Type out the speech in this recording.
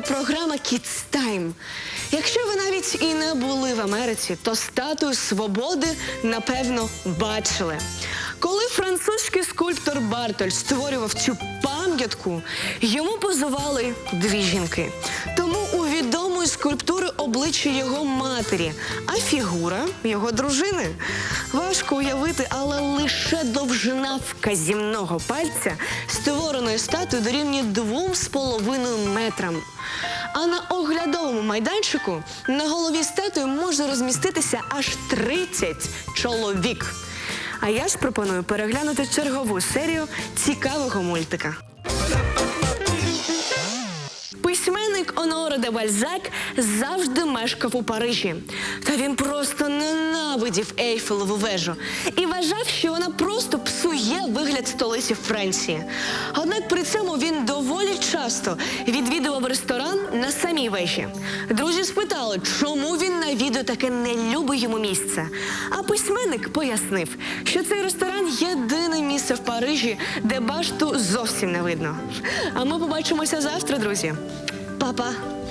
програма Kids Time. Якщо ви навіть і не були в Америці, то статую свободи напевно бачили. Коли французький скульптор Бартоль створював цю пам'ятку, йому позували дві жінки. Тому у відомої скульптури обличчя його матері, а фігура його дружини. Важко уявити, але лише довжина вказівного пальця створеної статуї дорівнює двом з половиною метрам. А на оглядовому майданчику на голові статуї може розміститися аж 30 чоловік. А я ж пропоную переглянути чергову серію цікавого мультика. Оноре де Бальзак завжди мешкав у Парижі. Та він просто ненавидів Ейфелеву вежу і вважав, що вона просто псує вигляд столиці Франції. Однак при цьому він доволі часто відвідував ресторан на самій вежі. Друзі спитали, чому він навідує таке нелюбе йому місце. А письменник пояснив, що цей ресторан єдине місце в Парижі, де башту зовсім не видно. А ми побачимося завтра, друзі. Baba.